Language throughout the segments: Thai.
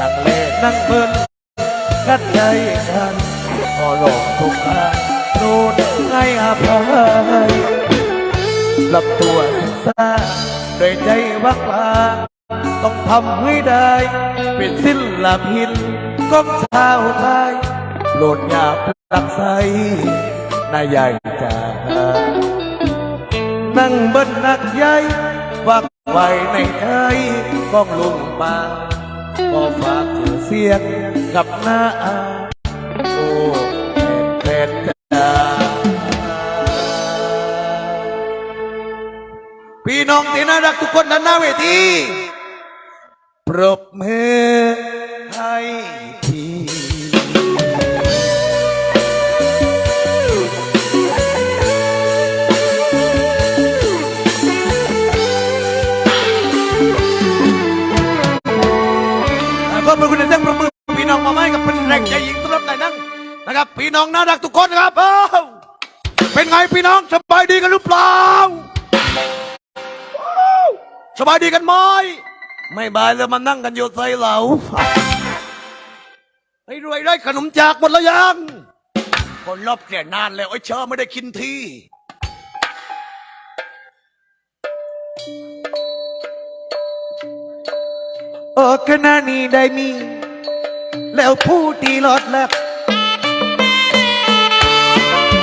นั่งเล่นนั่งเพลินกันใจกันพอหลงทุกข์านู่นให้อภัยรับตัวศึกษาโดวยใจว่างเปล่าต้องทำให้ได้เป็นศิลปินของชาวไทยโปรดยาผลักใสนายใหญ่จ๋านั่งเบิ้นนักใหญ่ฝากไว้ในใจก้องลุงมา ก็ฝากเสียงกับหน้าอาโอ้แฟนจ้าพี่น้องที่น่ารักทุกคนด้านหน้าเวทีปรบมือให้ พี่น้องน่ารักทุกคนนะครับเอ้าเป็นไงพี่น้องสบายดีกันหรือเปล่าว้าวสบายดีกันไหมไม่บายเลยมานั่งกันอยู่ใส่เหลาไอ้รวยได้ขนมจากหมดแล้วยัง คนรอบเสียนานแล้วไอ้เชอไม่ได้กินทีโอ้ขณะนี้ได้มี แล้วผู้ที่รอดแล้ว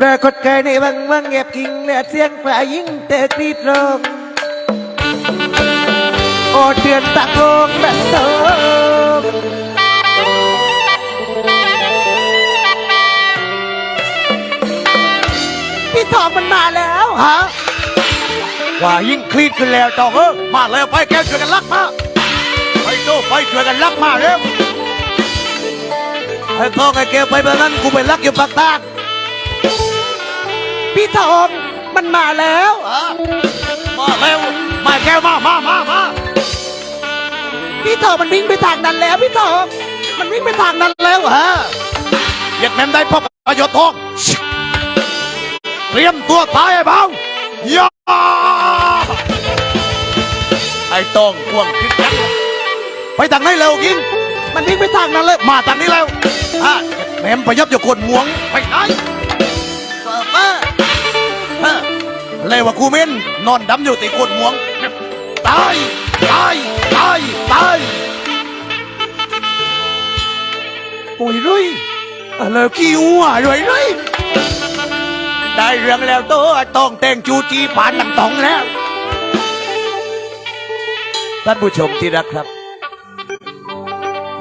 ปรากฏกายในวังวังเงียบกิงและเสียงแผ่ยิงเตะกรีดร้องโอเดือนตะโกนแบบโตพี่ทองมันมาแล้วฮะว่ายิ่งคลีดขึ้นแล้วจองเออมาเลยไปแก้วช่วยกันลักมาไปโตไปช่วยกันลักมาเร็วไอ้ทองไอ้แก้วไปแบบนั้นกูไปลักอยู่ปากตาก พี่ทองมันมาแล้วมาแล้ว มาแก้วมามามามาพี่ทองมันวิ่งไปทางนั้นแล้ว พี่ทองมันวิ่งไปทางนั้นแล้วฮะเหยียดแม่มได้พบประโยชน์ทองเตรียมตัวตายไอ้เบาย่าไอ้ต้องกวงคิดยักไปทางไหนเร็วกินมันวิ่งไปทางนั้นเลย มาทางนี้แล้วอะแหมมประยับอยู่คนหมวงไปไหนเปิดมา ฮะเลยว่ากูเม่นนอนดำอยู่ตีคนหมวง ตาย ตาย ตาย ตายโอ้ยรุยอะไรขี้หัวรวยรุยได้เรื่องแล้วตัวต้องแต่งจูจีผ่านหลังตองแล้ว ท่านผู้ชมที่รักครับ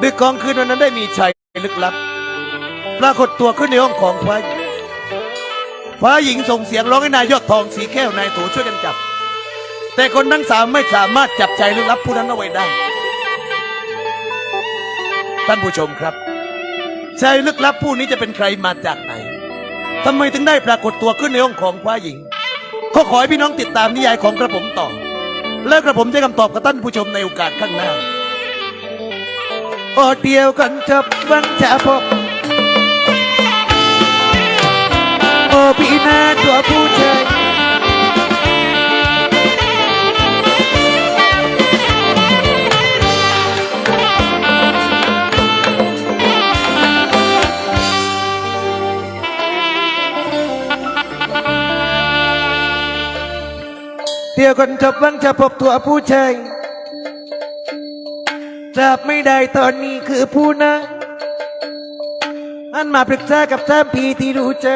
ดึกกองคืนวันนั้นได้มีชายลึกลับ ปรากฏตัวขึ้นในห้องของฟ้าหญิง ฟ้าหญิงส่งเสียงร้องให้นายยอดทองสีแก้วนายโถช่วยกันจับ แต่คนทั้งสามไม่สามารถจับใจลึกลับผู้นั้นเอาไว้ได้ ท่านผู้ชมครับชายลึกลับผู้นี้จะเป็นใครมาจากไหนทำไมถึงได้ปรากฏตัวขึ้นในห้องของฟ้าหญิงก็ขอให้พี่น้องติดตามนิยายของกระผมต่อ แล้วกระผมจะคำตอบกับท่านผู้ชมในโอกาสข้างหน้าโอเดียวกันจบวันจะพบ โอพี่นาตัวผู้ชายเดียวกันจบวันจะพบตัวผู้ชายจับไม่ได้ตอนนี้คือผู้นะอันมาปรึกษากับสามพีที่รู้ใจ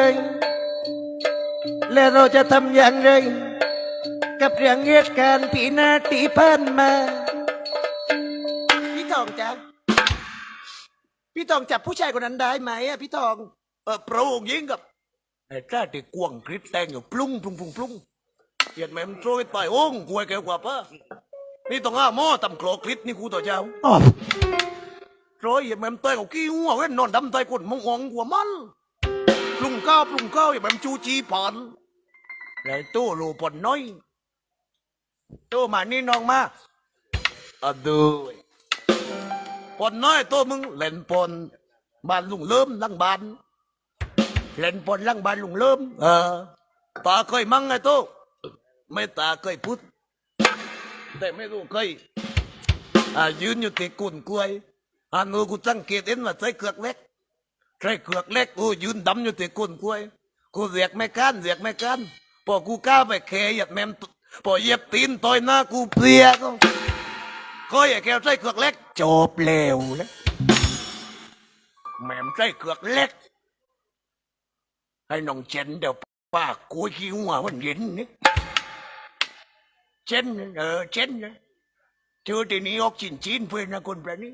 และเราจะทำอย่างไร กับเรื่องเหตุการณ์ปีหนาตีผ่านมา พี่ทองจ๊ะพี่ทองจับผู้ชายคนนั้นได้ไหมอะพี่ทองเออพระองค์ยิงกับไอ้กล้าติกวงคริสแตงอยู่ปลุ้งปลุ้งปลุ้งปลุ้งเห็นไหมมันโตรยไปโอ้งกวยแกวกว่าปะนี่ต้องห้าหม้อตำโครกลิดนี่กูต่อเจ้าอ๋อร้อยอย่าแม่มเตยกับกี้หัวเว้นนอนดำไตคนมององหัวมันปรุงข้าวปรุงข้าวอย่าแม่มจูจีผ่าน แล้วตู้รูปนน้อย ตู้มานี่น้องมาอะดูปนน้อยตัวมึงเล่นปนบ้านลุงเริ่มลังบ้านเล่นปนลังบ้านลุงเริ่ม เออตาเคยมั่งไงตู้ไม่ตาเคยพูดแต่ไม่รู้เคยอ่ายืนอยู่ที่กุนกล้วยอ่านูกูสังเกตเห็นว่าใส่เกือกเล็กใส่เกือกเล็กกูยืนดำอยู่ที่กุนกล้วยกูเรียกไม่กันเรียกไม่กัน พอกูก้าวไปเคหยัดแมมพอเยียบตีนต่อยหน้ากูเปลียก็ก็อย่าแกวใส่เกือกเล็กจบเร็วเลยแมมใส่เกือกเล็ก ให้น้องเจนเดี๋ยวป้ากูขี้หัวมันเย็นนี่เจนเออเจนนะเจอทีนี้ออกจินจีนเพื่อนนะคนแบบนี้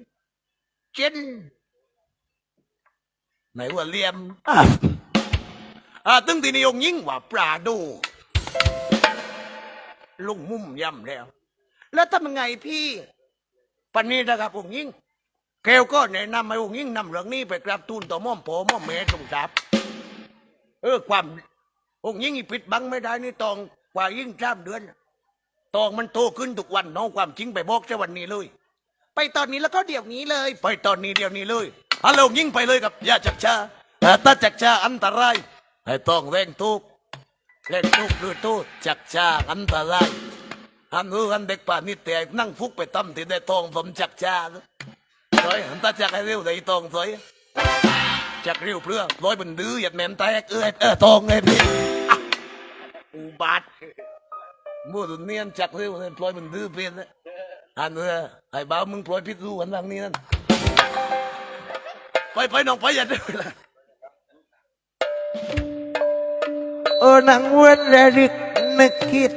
เจนไหนว่าเลียม อ่าตึงที่นี้องยิ่งว่าปลาดู ลุงมุ่มย่ำแล้ว แล้วทำไงพี่ปันนี้นะครับองค์ยิ่งแกวก็แนะนำให้องค์ยิ่งนำเรื่องนี้ไปกราบทูลต่อหม่อมโผม่อมแม่ตรงจับ เออความองค์ยิ่งปิดบังไม่ได้นี่ตองกว่ายิ่งสามเดือนตองมันโตขึ้นทุกวันน้องความจริงไปบอกแค่วันนี้เลย ไปตอนนี้แล้วก็เดี๋ยวนี้เลย ไปตอนนี้เดี๋ยวนี้เลยฮัลโหลยิ่งไปเลยกับยาจักชาแต่ถ้าจักชาอันตราย ให้ต้องเร่งทุกเร่งทุกหรือทุกจักชาอันตรายอันนู้อันเด็กป่านนี่แต่นั่งฟุกไปตั้มที่ได้ตองผมจักชาสวยอันตาจักให้เร็วได้ตองสวยจักเร็วเพื่อร้อยบนดื้อหยัดแมมแตกเอ้ยเออตองเลยพี่อุบัติมั่วตุนเนียนจักเร็วเลยปล่อยมันดื้อเปลี่ยนเลยอันเออไอ้บ้ามึงปล่อยพิษรู้อันทางนี้นั่นไปไปน้องไปอย่าดื้อ เออนังเว้นระลึกนึกคิด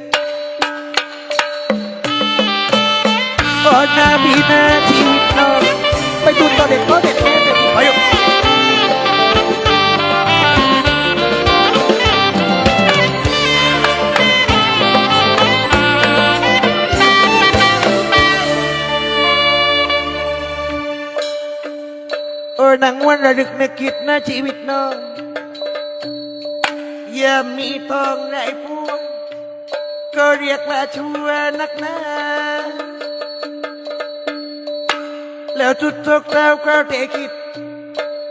โอ้นาบีนาชีวิตน้องไปดูตอนเด็กก็เด็กแม่เด็กไปอยู่เออนังว้นระลึกนึกคิดนะชีวิตน้อง ย่ามีทองไรพวง ก็เรียกว่าชั่วนักหนาแล้วทุกทุกๆแล้วก็เทคิด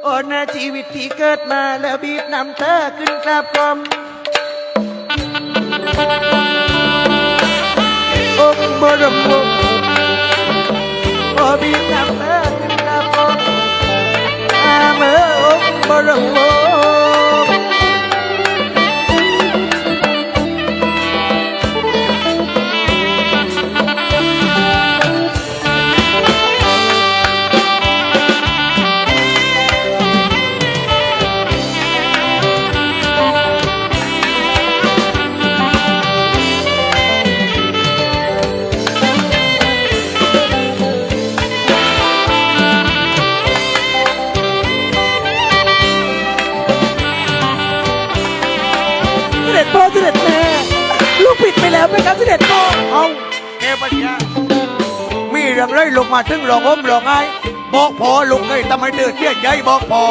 โอ้นาชีวิตที่เกิดมาแล้วบีบนำเธอขึ้นกราบกรมองบรมวงโอ้บีบนำเธอขึ้นกราบกรมอาเมื่อองบรมวง พ่อเสด็จแม่ลูกผิดไปแล้วไหมครับเสด็จพ่อเอาแกปัญญามีเรื่องไรลงมาถึงหลอกอมหลองไงบอกพอลุงเลยทำไมเดือดเสียใจบอกพอ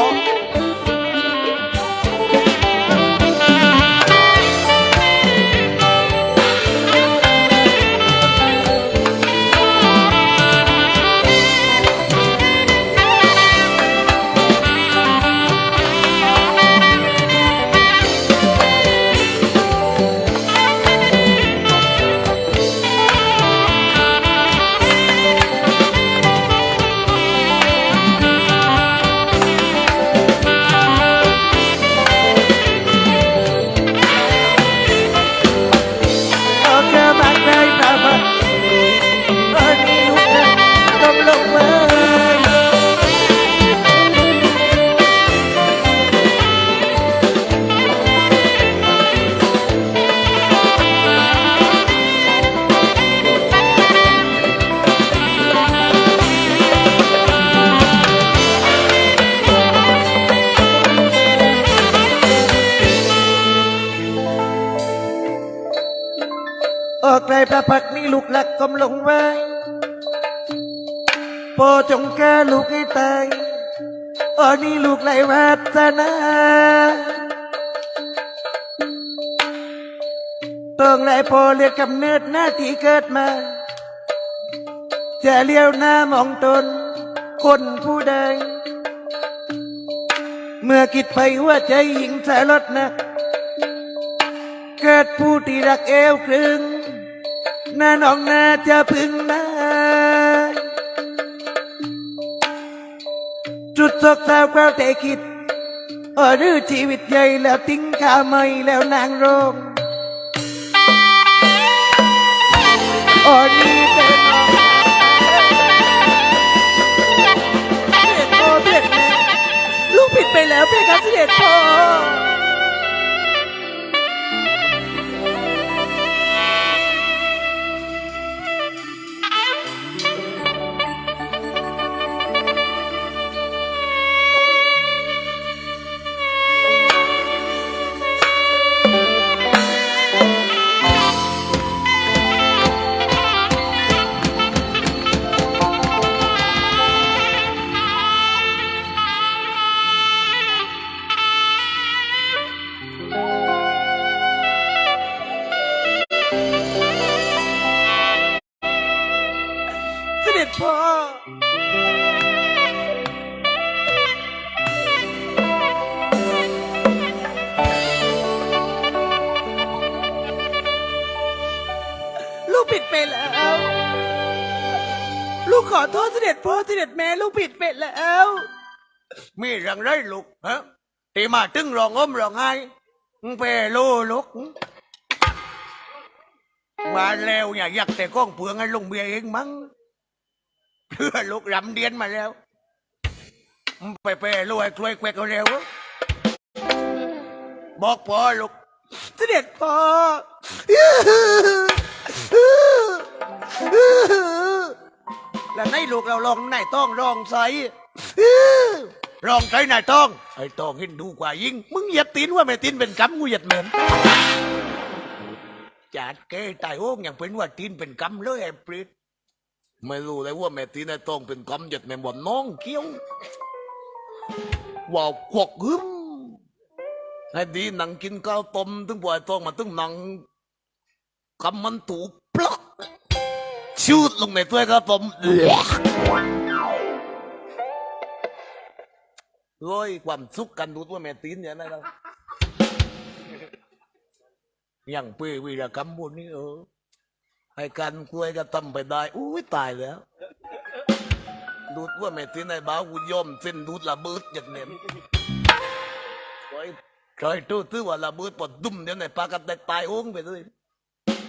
จงแกลูกให้ตายอันนี้ลูกไหลวาสนาต้องไหลพอเรียกกำเนิดหน้าที่เกิดมา จะเลี้ยวหน้ามองตน คนผู้ใด เมื่อคิดไปว่าใจหญิงสายรถนะ เกิดผู้ที่รักเอวครึ่งหน้าน้องน่าจะพึงได้ จุดสกสาวคราวแต่คิดเออรือชีวิตใหญ่แล้วทิ้งข้าไม่แล้วนางรองอ๋อนี่เป็นน้องเสด็จพ่อเสด็จแม่ลูกผิดไปแล้วเพคะเสด็จพ่อ รื่องไรลูกฮะที่มาตึงร้องอ้มร้องไห้มึงไปลูลูกว่าแล้วอย่าอยากแต่ก้องเปลืองให้ลุงเบียเองมั้งเพื่อลูกรำเดียนมาแล้วไปไปลูให้ช่วยแควกเอาเร็วบอกพอลูกเสด็จพ่อแล้วในลูกเราลองนายต้องรองใส รองใช้นายต้องไอ้ต้องเห็นดูกว่ายิ่งมึงเหยียดตีนว่าไม่ตีนเป็นกำกูเหยียดเหม็นจัดเกตายโอ้งอย่างเป็นว่าตีนเป็นกำเลยไอ้ปริดไม่รู้เลยว่าแม่ตีนไอ้ต้องเป็นกำเหยียดแม่บ่นน้องเกี้ยวว่าขวกหึมให้ดีนังกินข้าวต้มถึงบ่อยต้องมาถึงนังกำมันถูกปลอกชูดลงในถ้วยครับผม โอ้ยความสุขกันดูตัวแม่ตีนอย่างนั้นนะยังเปื่อยวีรกรรมพวกนี้เออให้กันกล้วยก็ทำไปได้อุ้ยตายแล้ว ดูดว่าแม่ตีนในบ้ากูย่อมเส้นดูดระเบิดอย่างเนี้ยคอยคอยตู้ตื้อว่าระเบิดปอดดุ่มเดี๋ยวในปากกันแตกตายโอ้งไปเลย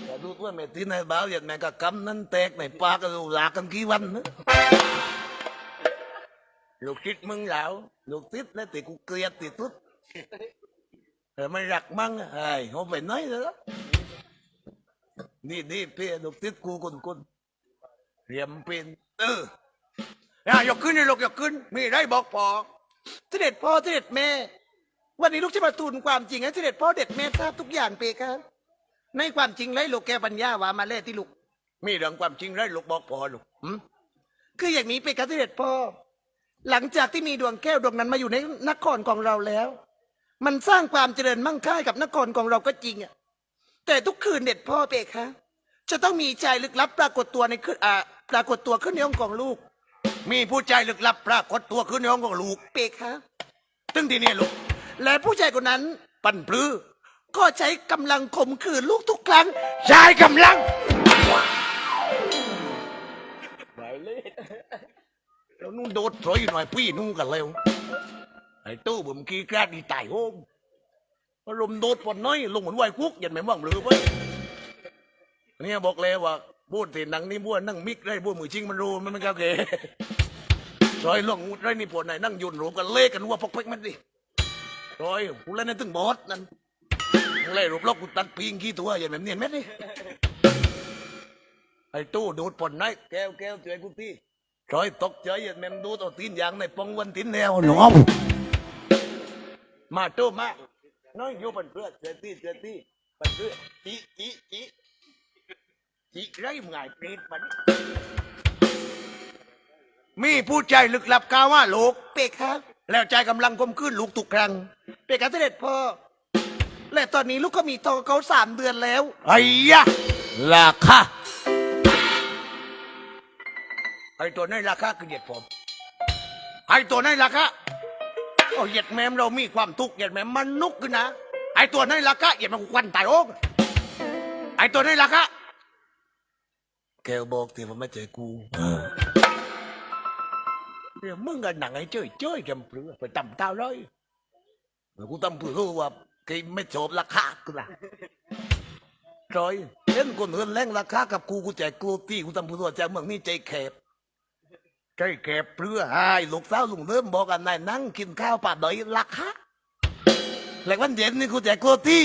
แต่ดูดว่าแม่ที่นายบ้าอย่างแม่ก็กำนั้นแตกในปากก็ลากันกี่วันนะ ลูกคิดมึงแล้วลูกติดแล้วติกูเกลียดติดทุดแต่ไม่รักมั่งไอ้เขาไปไหนแล้วนี่นี่เพี่ลูกติดกูคนคนเรียมเป็นเอออย่ายกขึ้นเลยลูกยกขึ้น มีไรบอกพอเสด็จพ่อเสด็จแม่ วันนี้ลูกจะมาทูลความจริงให้เสด็จพ่อเด็ดแม่ทราบทุกอย่างเปครับในความจริงไรลูกแกปัญญาว่ามาเล่ที่ลูก มีเรื่องความจริงไรลูกบอกพอลูกคืออย่างนี้เปครับเสด็จพ่อ หลังจากที่มีดวงแก้วดวงนั้นมาอยู่ในนครของเราแล้ว มันสร้างความเจริญมั่งคั่งให้กับนครของเราก็จริงอะแต่ทุกคืนเด็ดพ่อเปคะจะต้องมีชายลึกลับปรากฏตัวในขึ้นอ่าปรากฏตัวขึ้นในห้องของลูก มีผู้ใจลึกลับปรากฏตัวขึ้นในห้องของลูกเปคะตึงที่นี่ลูก และผู้ชายคนนั้นปั่นปลื้อก็ใช้กำลังข่มขืนลูกทุกครั้งชายกำลัง แล้วนู่นโดดถอยหน่อยพี่นู่นกันเร็วไอ้ตู้ผมกี้กราดีตายโฮมลมโดดปนน้อยลงเหมือนไหวคุกยันไม่ว่างหรือไว้เนี่ยบอกเลยว่าพูดถึงหนังนี่บ้วนนั่งมิกได้บ้วนมือจริงมันรู้มันไม่ก้าวเก๋รอยลงไรนี่ปวดไหนนั่งยุ่นรูปกันเล่กันว่าพกเป๊กมันดิรอยกูเล่นนั่นถึงบอสนั่นเล่รูปลอกกูตัดปีงขี้ตัวอย่างแบบเนียนไหมนี่ไอ้ตู้ดูดปนไหนแก้วแก้วเจอกูที่ คอยตกใจอย่างแม่มดูตัวตีนยางในปองวันตีนแนวหนอมมาตู้มาน้อยอยู่ปันเพื่อเจอที่เจอที่ปันเพื่อจีจีจีจิไรมึงไงเปรตมันมีผู้ใจลึกลับกล่าวว่าลูกเปกครับ แล้วใจกำลังกลมขึ้นลูกทุกครั้งเปกครับเสด็จพ่อและตอนนี้ลูกก็มีทองเขาสามเดือนแล้วไอ้ยะราคา ไอ้ตัวนั้นราคาคือเหยียดผมไอ้ตัวนั้นราคาโอ้เหยียดแมมเรามีความทุกข์เหยียดแมมมันนุกขึ้นนะไอ้ตัวนั้นราคาเหยียดมันควันตายโอ้งไอ้ตัวนั้นราคาแกบอกที่ว่าไม่เจอกูเดี๋ยวมึงกันหนังไอ้เจ้ยเจ้ยจำเปลือไปตำเต้าเลยเดี๋ยวกูตำเปลือว่าแกไม่ชอบราคากูละจอยเล่นคนอื่นแรงราคากับกูกูแจกกูที่กูตำเปลือจากเมืองนี้ใจแคบ ใจแคบเปลือหายลูกสาวลุงเริ่มบอกกันนายนั่งกินข้าวป่าดอยราคาแล้ววันเย็นนี่กูแจกกูที่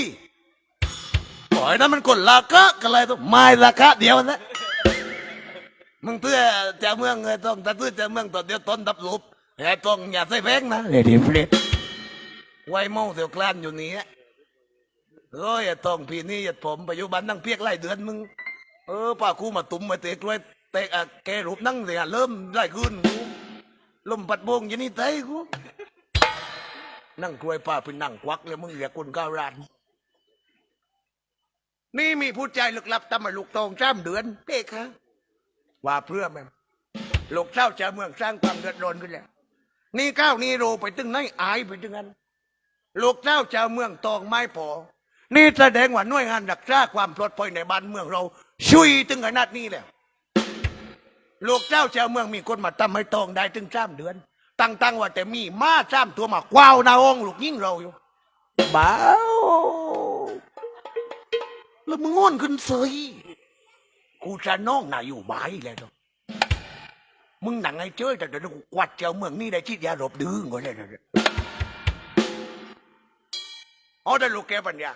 ปล่อยนั้นมันกดราคากันเลยต้องไม่ราคาเดียวนะมึงเตื้อจะเมืองเงยต้องตะตื้อจะเมืองตอนเดียวต้นดับรูปไอ้ต้องอย่าใส่แพงนะเรดี้เฟรดไว้เมาเสียวกลานอยู่นี่ฮะเอ้ยไอ้ต้องพี่นี่อย่าผมปัจจุบันนั่งเพียกไล่เดือนมึงเออป้าคูมาตุ้มมาเตะกล้วย เตะอะแกรูปนั่งเสียเริ่มไล่ขึ้นกูลมปัดโบงอย่างนี้เตะกูนั่งกล้วยป้าเป็นนั่งควักเลยมึงเรียกคนก้าวรานนี่มีผู้ใจลึกลับตำมาลูกตองจ้ามเดือนเป้ค่ะว่าเพื่อแม่งลูกเจ้าจะเมืองสร้างความเดือดร้อนขึ้นแล้ว นี่ก้าวนี่โรไปถึงไหนอายไปถึงนั้นลูกเจ้าจะเมืองตองไม้พอ นี่แสดงว่าหน่วยงานรักษาความปลอดภัยในบ้านเมืองเราช่วยถึงขนาดนี้แล้ว ลูกเจ้าจะเมืองมีคนมาทำให้ตองได้ถึงสามเดือน ตั้งๆว่าแต่มีมาสามตัวมากว้าวนาองลูกยิ่งเราอยู่บ้าแล้วมึงงอนขึ้นเสยกูจะน้องนายอยู่บ้ายแล้วมึงหนังไอ้เจ้ยแต่เดี๋ยวกูกวัดเจ้าเมืองนี่ได้ชิดยาหลบดื้อก่อนเลยเดี๋ยวอ๋อได้ลูกแกปัญญา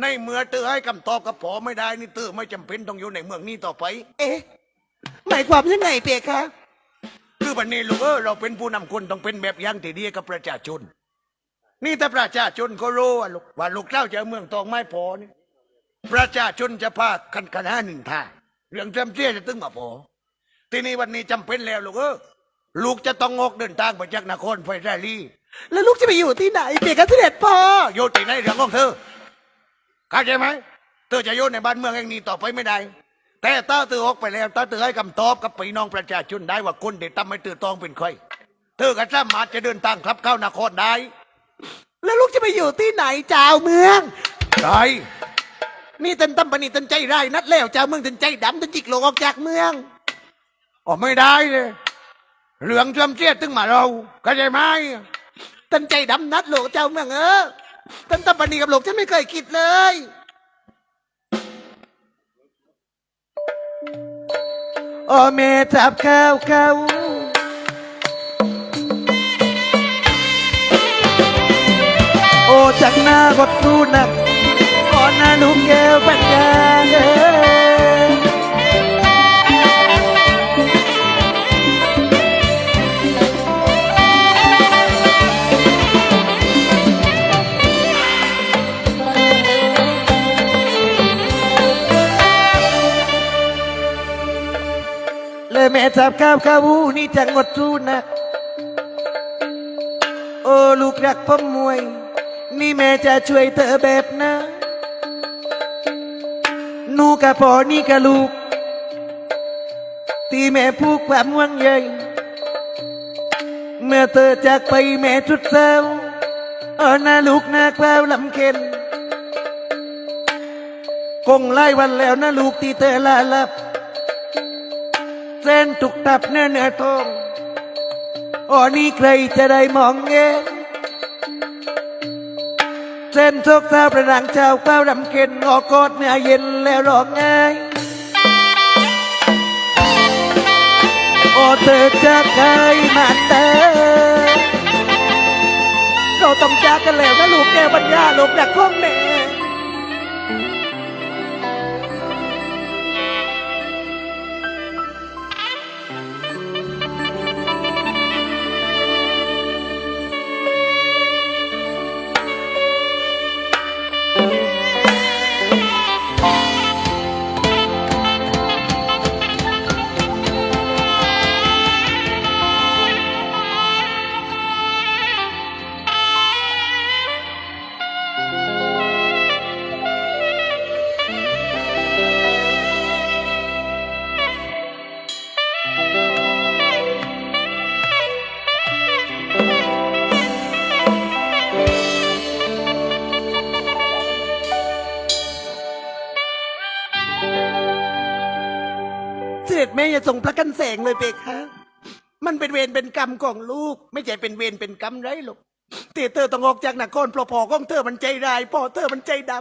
ในเมื่อเตือให้คำตอบกับพอไม่ได้นี่เตือไม่จำเป็นต้องอยู่ในเมืองนี้ต่อไป เอ๊ะ หมายความยังไงเปียคะ คือวันนี้ลูกเออเราเป็นผู้นำคนต้องเป็นแบบอย่างที่ดีกับประชาชน นี่ถ้าประชาชนก็รู้ว่าลูกว่าลูกเจ้าจะเอาเมืองตองไม่พอนี่ประชาชนจะพากันคณะหนึ่งท่าเรื่องจำเสียจะตึงมาพอทีนี้วันนี้จำเป็นแล้วลูกเออลูกจะต้องงกเดินทางไปจากนครไฟแรลีแล้วลูกจะไปอยู่ที่ไหนเปียกันเสด็จพ่ออยู่ที่ไหนเรื่องของเธอเข้าใจไหมเธอจะอยู่ในบ้านเมืองแห่งนี้ต่อไปไม่ได้ แต่ถ้าเธอออกไปแล้วถ้าเธอให้คำตอบกับพี่น้องประชาชนได้ว่าคนเด็ดทำให้เธอต้องเป็นใครเธอก็สามารถจะเดินทางครับเข้านครได้ แล้วลูกจะไปอยู่ที่ไหนเจ้าเมืองใช่นี่เต็นตั้มปณีเต็นใจร้ายนัดแล้วเจ้าเมืองเต็นใจดำเต็นจิกโลกออกจากเมืองออกไม่ได้เลยเหลืองจำเจียดตึงมาเราเข้าใจไหมเต็นใจดำนัดโลกเจ้าเมืองเออเต็นตั้มปณีกับโลกฉันไม่เคยคิดเลย โอเมทับข้าวข้าวโอจากหน้ากดรู้นักก่อนหน้าลูกแก้วปัญญาเอ้ แม่จับข้าวข้าวหูนี่จังงดรู้นัก โอ้ลูกรักพ่อมวย นี่แม่จะช่วยเธอแบบนะหนูกับพ่อนี่กับลูก ที่แม่ผูกความหวังใยเมื่อเธอจากไปแม่ทุดเศร้าเออหน้าลูกหน้าแก้วลำเค็นคงไล่วันแล้วนะลูกที่เธอลาลับ เส้นตุกตับเนื้อเนื้อทองอ๋อนี่ใครจะได้มองเงเส้นทุกเท้าประดังเจ้าเก้ารำเค็นออกอดเนื้อเย็นแล้วร้องไห้โอ้เธอจะเคยมันเดิเราต้องจากกันแล้วนะลูกแก้วปัญญาลูกจากข้องแม่ ส่งประกันแสงเลยเพคะมันเป็นเวรเป็นกรรมของลูก ไม่ใช่เป็นเวรเป็นกรรมไรหรอกเตเตอร์ต้องออกจากหนครเพราะพ่อของเธอมันใจร้ายพ่อเธอมันใจด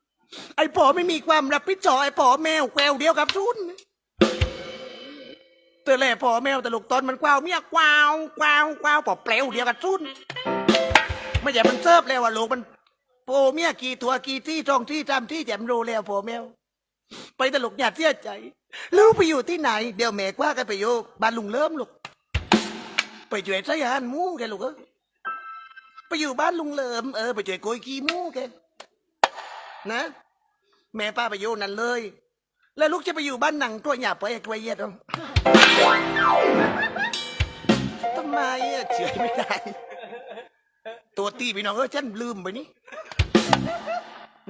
ำไอ้พ่อไม่มีความรับผิดชอบไอ้พ่อแมวแควเดียวกับทุนเธอแล่พ่อแมวแต่ลูกตอนมันกวาวเมียกวาวกวาวกวาวปอเปลวเดียวกับทุนไม่ใช่มันเซิร์ฟแล้วว่าลูกมันโปเมียกี่ตัวกี่ที่ตรงที่จำที่แจมรู้แล้วพ่อแมว ไปตลกหยาดเสียใจ ลูกไปอยู่ที่ไหน เดี๋ยวแม่กว่ากันไปอยู่บ้านลุงเริ่มลูกไปช่วยใช้อาหารหมูแกลูกเออไปอยู่บ้านลุงเลิมเออไปช่วยโกยขี้หมูแกนะ แม่ป้าไปอยู่นั่นเลย แล้วลูกจะไปอยู่บ้านหนังตัวหยาบไปตัวเย็ดเอาทำไมอะเฉยไม่ได้ ตัวตีพี่น้องเออฉันลืมไปนี่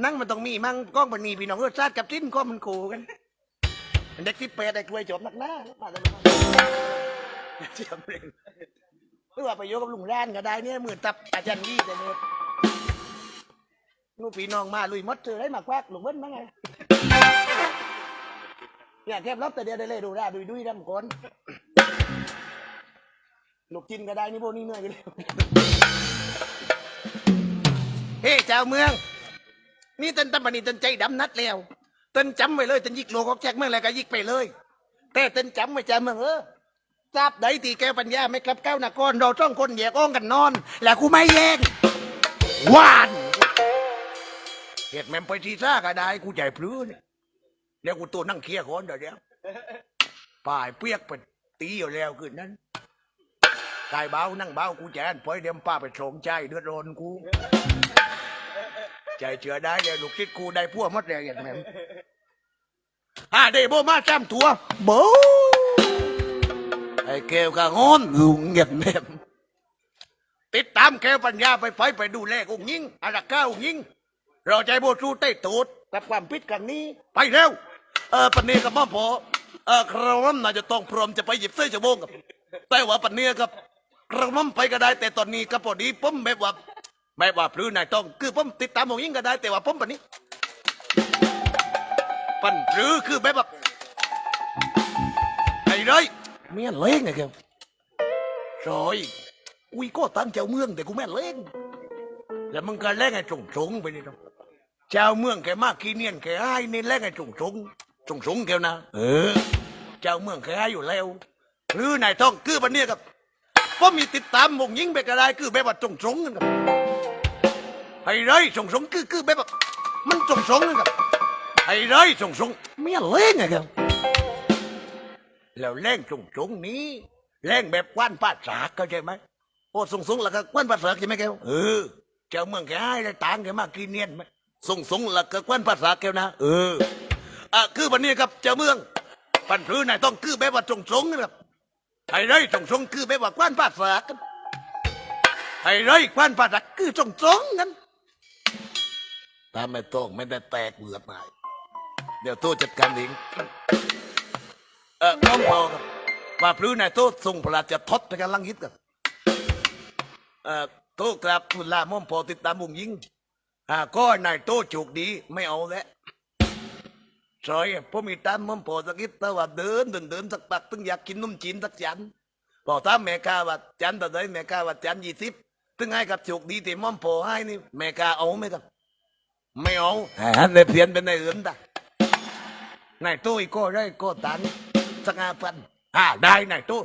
นั่งมันต้องมีมั่งกล้องมันมีพี่น้องเออชาติกับทิ้นก็มันโคกันเด็กที่แปดไอ้กล้วยจบนักหน้าแล้วมาแล้วมาเจียมเร่งหรือว่าไปโยกกับลุงร้านก็ได้เนี่ยมือตับอาจารย์ยี่แต่เนี่ยนู่นพี่น้องมาลุยมดเธอได้มาควักลุงเบิ้ลมั้งไงอย่าแคบรับแต่เดียวได้เลยดูได้ดูดุยดำก้นลูกจินก็ได้นี่พวกนี้เหนื่อยกันเลยเฮ้เจ้าเมือง นี่เต้นตำบันนี่เต้นใจดำนัดแล้วเต้นจำไว้เลยเต้นยิกโลกอกแจกเมื่อไรก็ยิกไปเลย แต่เต้นจำไว้จำเมือเออทราบใดตีแกปัญญาไม่กลับก้าวนครเราต้องคนแยกอ้องกันนอน แล้วกูไม่แยกวานเหตุแม่มไปทีซ่าก็ได้กูใจพลื้เนี่ยเดี๋ยวกูตัวนั่งเคลียร์คนเดี๋ยวเดียวป่ายเปียกไปตีอยู่แล้วคืนนั้นกายเบานั่งเบากูแจนปล่อยเดี๋ยวป้าไปโฉงใจเดือดร้อนกู ใจเชื่อได้เลยลูกศิษย์กูได้พวกหมดเลยอย่างแม่มอ่าได้โบมาจำตัวโบไอ้แก้วก็งอนลุงอย่างแม่มติดตามแก้วปัญญาไปไปไปดูแลกุ้งยิงอารักก้ากุ้งยิง เราใจโบสู้ใต้ตูดกับความพิษกันนี้ ไปเร็ว เออปันนี้กับม่อพอเออคราวนั้นน่าจะต้องพร้อมจะไปหยิบเสื้อชะโบงกับแต่ว่าปันนี้กับกระมั่มไปก็ได้แต่ตอนนี้ก็พอดีผมแบบว่า ไม่ว่าพลื้นายต้องคือผมติดตามผมยิ่งก็ได้ แต่ว่าผมปันนี้ ปันพลื้คือแบบแบบไอ้ไรเมียเล่งไงแกซอยอุ้ยก็ตั้งเจ้าเมืองแต่กูแม่นเล่งแล้วมึงก็เล่งไอ้จงจงๆไปนี่ต้องเจ้าเมืองแกมากขี้เนียนแกให้นี่เล่งไอ้จงจงจงจงๆแกนะ เออ เจ้าเมืองแกให้อยู่แล้วหรือนายต้องคือปันนี้ยกับผมมีติดตามวงยิงไปก็ได้คือแบบว่าจงจงๆกันกับ ไอ้ไรส่งสงคือคือแบบมันส่งสงนะครับไอ้ไรส่งสงเมียเล่งไงครับแล้วแรงส่งสงนี้แรงแบบกวนป้าสากเข้าใจไหมโอ้ส่งสงแล้วก็กวนป้าสากใช่ไหมแกวเออเจ้าเมืองแกให้ได้ต่างแกมากกินเนียนไหมส่งสงแล้วก็กวนป้าสากแกวนะเอออะคือวันนี้ครับเจ้าเมืองปันพื้นนายต้องคือแบบว่าส่งสงนะครับไอ้ไรส่งสงคือแบบว่ากวนป้าสากครับไอ้ไรกวนป้าสากคือส่งสงนั้น ถ้าไม่ต้องไม่ได้แตกเบือดหายเดี๋ยวโตจัดการเองเออน้องพอครับว่าพลื้นายโตส่งพระราชทศในการลังฮิตกันเออโตกราบทุนลาม่อมพอติดตามมุมยิงอ่าก็นายโตจุกดีไม่เอาแล้วซอยผมมีตามม่อมพอสักนิดแต่ว่าเดินเดินเดินสักปักตึงอยากกินนุ่มจีนสักจานพอตามแม่กาว่าจานแต่ใดแม่กาว่าจานยี่สิบตึงให้กับจุกดีที่ม่อมพอให้นี่แม่กาเอาไหมครับ ไม่เอาหันเลยเพียนเป็นในอื่นได้นายตู้อีกก็ได้ก็ตันสักห้าพันอ่าได้นายตู้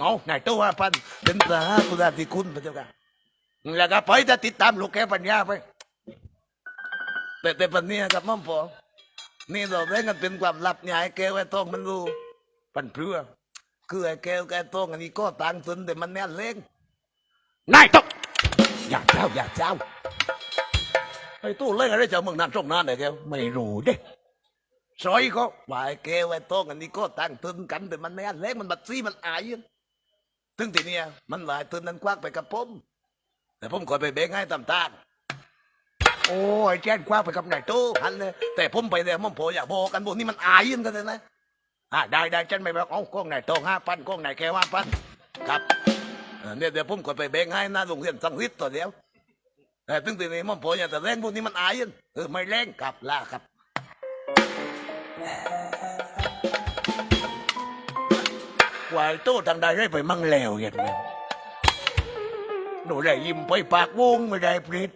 เอานายตู้ห้าพันเป็นสหกุลาธิคุณพระเจ้าค่ะแล้วก็ไปจะติดตามลูกแกปัญญาไปแต่แต่ปัญญากับมั่มพอนี่เราเล่นกันเป็นความลับเนี่ยไอ้แก้วไอ้ต้องมันรู้ปันเพื่อคือไอ้แก้วไอ้ต้องอันนี้ก็ต่างสุนแต่มันแม่นเล่งนายต้องอย่าเจ้าอย่าเจ้า ไอ้ตู้เล่นอะไรจ้าเมืองนั้นช่งนั้นเลยแกไม่รู้เด้ซอยเขาว่าไอ้แกไว้โต้งอันนี้ก็ตั้งตึนกันแต่มันไม่อันเล็กมันบัดซี่มันอายยังถึงทีเนี้ยมันหลายตึนนั้นกว้างไปกับผมแต่ผมคอยไปเบ่งให้ตามตาโอ้ยแจ้งกว้างไปกับนายตู้หันเลยแต่ผมไปเลยมันโผล่อยากบอกกันพวกนี้มันอายยังกันเลยนะอ่าได้ได้ฉันไม่บอกเอากล้องนายโต้งห้าพันกล้องนายแกห้าพันครับเนี่ยเดี๋ยวผมคอยไปเบ่งให้นะโรงเรียนสังวิทย์ตัวเดียว แต่ถึงทีนี้มันพออย่างแต่แรงพวกนี้มันอายอันเออไม่แรงกลับลาครับวายโตทางใดได้ไปมั่งแล้วเห็นไหมหนูได้ยิ้มไปปากวงไม่ได้ปริด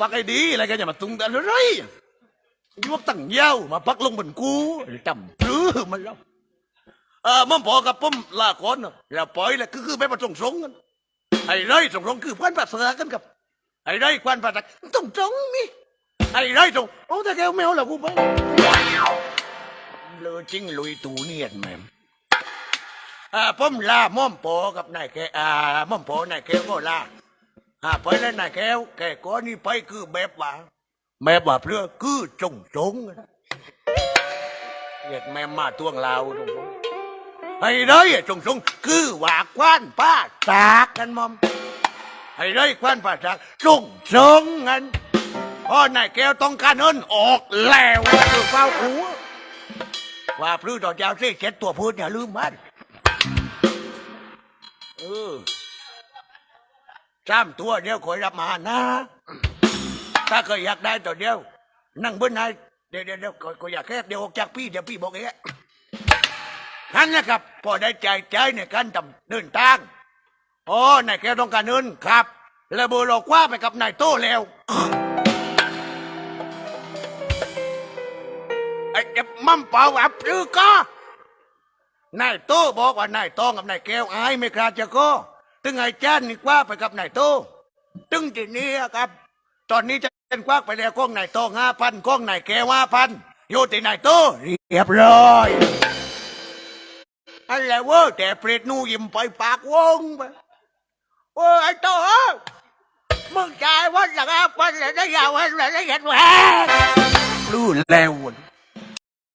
ปักไอ้ดีอะไรกันอย่ามาตุ้งแต่อะไรยกตั้งเย้ามาปักลงบนกูจำรือมันแล้วเออมั่งพอกับผมลาก่อนแล้วปล่อยแล้วคือคือไปประสงสงกัน ไอ้ไรสงสงคือพันปัสสากันกับ ไอ้ไรควันปัสสาต้องจงนี่ไอ้ไรตรงโอ้แต่แกวแมวเหรอกูไปเลอจริงลุยตูเนียนแม่มอ่าผมลาม่อมโปอกับนายแกอ่าม่อมโปอนายแกวก็ลาอ่าไปแล้วนายแกวแกก็นี่ไปคือแบบว่าแบบว่าเพื่อคือจงจงเหยียดแม่มาตวงลาวตรงนี้ ไอ้ไรอะจงจงคือว่าคว้านป้าจากกันมอมไอ้ไรคว้านป้าจากจงจงกันเพราะนายแก้วต้องการเงินออกแล้วคือเฝ้าหัวว่าพลื้ดอกยาวซี่เจ็ดตัวพูดอย่าลืมมันเออจ้ามตัวเดียวคอยรับมานะ ถ้าเคยอยากได้ตัวเดียว นั่งบนนายเดี๋ยวเดี๋ยวเดี๋ยวคอยอยากแค่เดี๋ยวออกจากพี่เดี๋ยวพี่บอกเอ งนั่นนะครับ พอได้ใจใจในการดำเดินทางอ๋อนายแกต้องการเงินครับแล้วเบอร์เราคว้าไปกับนายโต้แล้วไอ้เจ็บมั่มเปล่าอับหรือก็นายโตบอกว่านายตองกับนายแก้วอายไม่กล้าจะก็ตึงไอ้จ้นนี่กว่าไปกับนายโตตึงทีนี้ครับ ตอนนี้จะเป็นควักไปแล้วก้องนายโตห้าพันก้องนายแก้วห้าพันโยตินายโตเรียบร้อย อะไรเว้ยแต่เปรตนู่ยิ้มไปปากวงไปเอ้ไอ้โตเอ้ยมึงใจ่ายวันละห้าพันแล้วได้ยาววันละได้เห็นแหวนรู้แล้ว